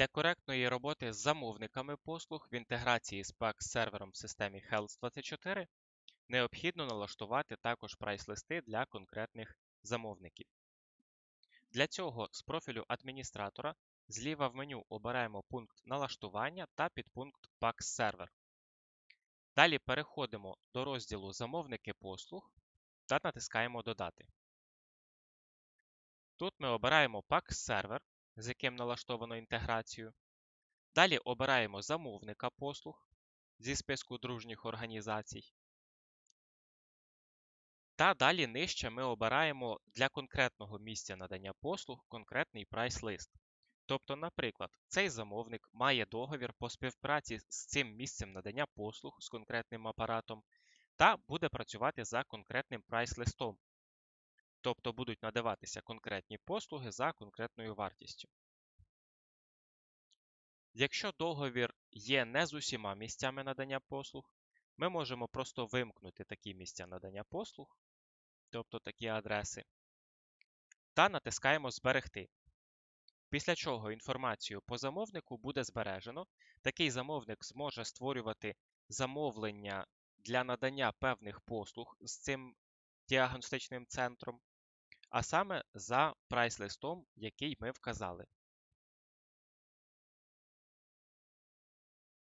Для коректної роботи з замовниками послуг в інтеграції з PAX сервером в системі Health24 необхідно налаштувати також прайс-листи для конкретних замовників. Для цього з профілю адміністратора зліва в меню обираємо пункт налаштування та підпункт PAX сервер. Далі переходимо до розділу Замовники послуг та натискаємо Додати. Тут ми обираємо PAX сервер, з яким налаштовано інтеграцію. Далі обираємо замовника послуг зі списку дружніх організацій. Та далі нижче ми обираємо для конкретного місця надання послуг конкретний прайс-лист. Тобто, наприклад, цей замовник має договір по співпраці з цим місцем надання послуг з конкретним апаратом та буде працювати за конкретним прайс-листом. Тобто будуть надаватися конкретні послуги за конкретною вартістю. Якщо договір є не з усіма місцями надання послуг, ми можемо просто вимкнути такі місця надання послуг, тобто такі адреси, та натискаємо Зберегти. Після чого інформацію по замовнику буде збережено. Такий замовник зможе створювати замовлення для надання певних послуг з цим діагностичним центром, а саме за прайс-листом, який ми вказали.